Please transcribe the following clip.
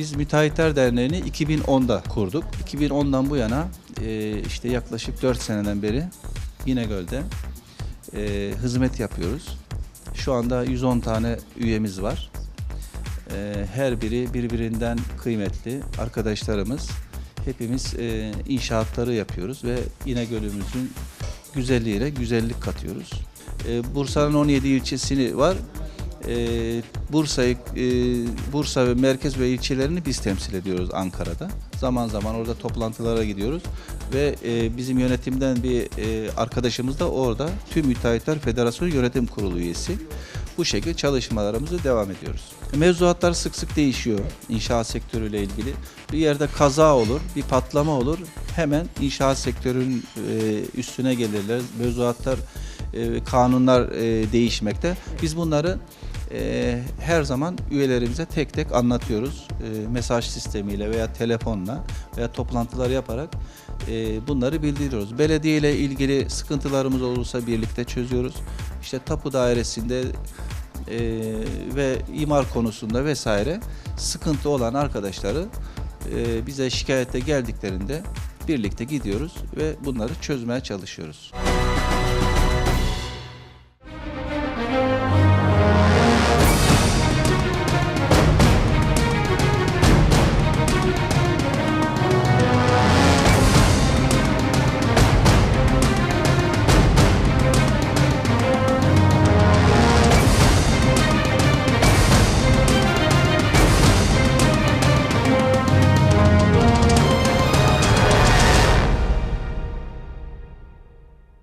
Müteahhitler Derneği'ni 2010'da kurduk. 2010'dan bu yana e, işte yaklaşık 4 seneden beri İnegöl'de e, hizmet yapıyoruz. Şu anda 110 tane üyemiz var. E, her biri birbirinden kıymetli arkadaşlarımız. Hepimiz e, inşaatları yapıyoruz ve İnegöl'ümüzün güzelliğine güzellik katıyoruz. Bursa'nın 17 ilçesi var. E, Bursa'yı e, Bursa ve merkez ve ilçelerini biz temsil ediyoruz Ankara'da. Zaman zaman orada toplantılara gidiyoruz ve e, bizim yönetimden bir e, arkadaşımız da orada Tüm Müteahhitler Federasyonu Yönetim Kurulu üyesi. Bu şekilde çalışmalarımızı devam ediyoruz. Mevzuatlar sık sık değişiyor inşaat sektörüyle ilgili. Bir yerde kaza olur, bir patlama olur. Hemen inşaat sektörünün üstüne gelirler. Mevzuatlar, kanunlar değişmekte. Biz bunları e, her zaman üyelerimize tek tek anlatıyoruz. E, mesaj sistemiyle veya telefonla veya toplantılar yaparak e, bunları bildiriyoruz. Belediye ile ilgili sıkıntılarımız olursa birlikte çözüyoruz. İşte tapu dairesinde e, ve imar konusunda vesaire sıkıntı olan arkadaşları e, bize şikayette geldiklerinde birlikte gidiyoruz ve bunları çözmeye çalışıyoruz.